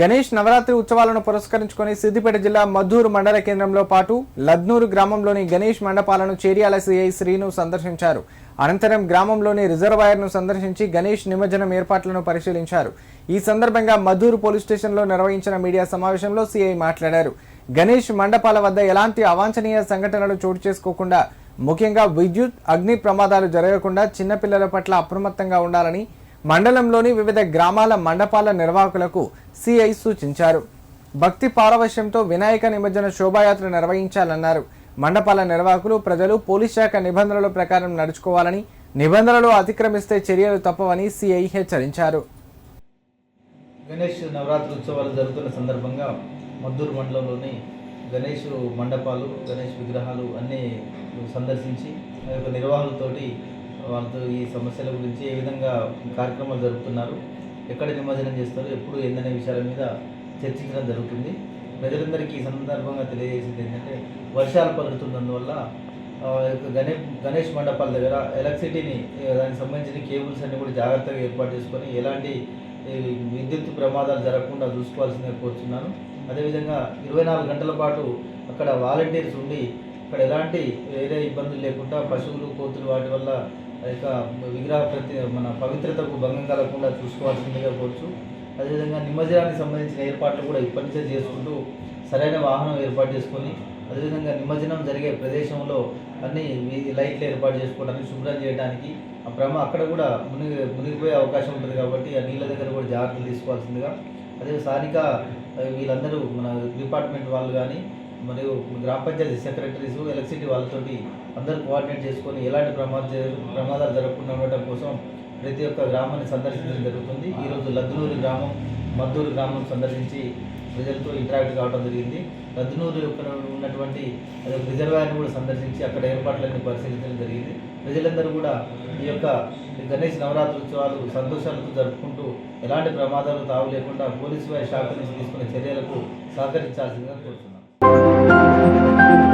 గణేష్ నవరాత్రి ఉత్సవాలను పురస్కరించుకొని సిద్దిపేట జిల్లా మధూరు మండల కేంద్రంలో పాటు లద్నూరు గ్రామంలోని గణేష్ మండపాలను చేరియాల సిఐ శ్రీను సందర్శించారు. అనంతరం గ్రామంలోని రిజర్వాయర్ను సందర్శించి గణేష్ నిమజ్జనం ఏర్పాట్లను పరిశీలించారు. ఈ సందర్భంగా మధూరు పోలీస్ స్టేషన్లో నిర్వహించిన మీడియా సమావేశంలో సిఐ మాట్లాడారు. గణేష్ మండపాల వద్ద ఎలాంటి అవాంఛనీయ సంఘటనలు చోటు చేసుకోకుండా ముఖ్యంగా విద్యుత్ అగ్ని ప్రమాదాలు జరగకుండా చిన్నపిల్లల పట్ల అప్రమత్తంగా ఉండాలని మండలంలోని వివిధ గ్రామాల మండపాల నిర్వాహకులకు సిఐ సూచించారు. భక్తి పారవశ్యంతో వినాయక నిమజ్జన శోభాయాత్ర నిర్వహించాలన్నారు. మండపాల నిర్వాహకులు ప్రజలు పోలీస్ శాఖ నిబంధనల ప్రకారం నడుచుకోవాలని నిబంధనలు అతిక్రమిస్తే చర్యలు తప్పవని సిఐ హెచ్చరించారు. గణేష్ నవరాత్రి ఉత్సవాలు జరుగుతున్న సందర్భంగా మద్దూరు మండలంలోని గణేష్ మండపాలు గణేష్ విగ్రహాలు అన్నీ సందర్శించి ఆ యొక్క నిర్వాహకులతోటి వాళ్ళతో ఈ సమస్యల గురించి ఏ విధంగా కార్యక్రమాలు జరుపుతున్నారు ఎక్కడ నిమజ్జనం చేస్తారు ఎప్పుడు ఏందనే విషయాల మీద చర్చించడం జరుగుతుంది. ప్రజలందరికీ ఈ సందర్భంగా తెలియజేసింది ఏంటంటే వర్షాలు పలుతున్నందువల్ల ఆ యొక్క గణే గణేష్ మండపాల దగ్గర ఎలక్ట్రిసిటీని దానికి సంబంధించిన కేబుల్స్ అన్ని కూడా జాగ్రత్తగా ఏర్పాటు చేసుకొని ఎలాంటి విద్యుత్ ప్రమాదాలు జరగకుండా చూసుకోవాల్సిందిగా కోరుతున్నాను అదేవిధంగా ఇరవై నాలుగు గంటల పాటు అక్కడ వాలంటీర్స్ ఉండి అక్కడ ఎలాంటి వేరే ఇబ్బందులు లేకుండా పశువులు కోతులు వాటి వల్ల యొక్క విగ్రహ ప్రతి మన పవిత్రతకు భంగం కలగకుండా చూసుకోవాల్సిందిగా కోరుచు. అదేవిధంగా నిమజ్జనానికి సంబంధించిన ఏర్పాట్లు కూడా ఇప్పటి నుంచే చేసుకుంటూ సరైన వాహనం ఏర్పాటు చేసుకొని అదేవిధంగా నిమజ్జనం జరిగే ప్రదేశంలో అన్ని వీ- లైట్లు ఏర్పాటు చేసుకోవడానికి శుభ్రం చేయడానికి ఆ భ్రమ అక్కడ కూడా మునిగి మునిగిపోయే అవకాశం ఉంటుంది కాబట్టి ఆ నీళ్ళ దగ్గర కూడా జాగ్రత్తలు తీసుకోవాల్సిందిగా. అదే స్థానిక వీళ్ళందరూ మన డిపార్ట్మెంట్ వాళ్ళు కానీ మరియు గ్రామ పంచాయతీ సెక్రటరీస్ ఎలక్ట్రిసిటీ వాళ్ళతోటి అందరూ కోఆర్డినేట్ చేసుకొని ఎలాంటి ప్రమాద ప్రమాదాలు జరగకుండా ఉండటం కోసం ప్రతి ఒక్క గ్రామాన్ని సందర్శించడం జరుగుతుంది. ఈరోజు లద్నూరు గ్రామం మద్దూరు గ్రామం సందర్శించి ప్రజలతో ఇంటరాక్ట్ కావడం జరిగింది. లద్నూరు యొక్క ఉన్నటువంటి రిజర్వాయర్ని కూడా సందర్శించి అక్కడ ఏర్పాట్లన్నీ పరిశీలించడం జరిగింది. ప్రజలందరూ కూడా ఈ యొక్క గణేష్ నవరాత్రి ఉత్సవాలు సంతోషాలతో జరుపుకుంటూ ఎలాంటి ప్రమాదాలు తావు లేకుండా పోలీసు వారి శాఖ నుంచి తీసుకునే చర్యలకు సహకరించాల్సిందిగా కోరుతున్నాను Thank you.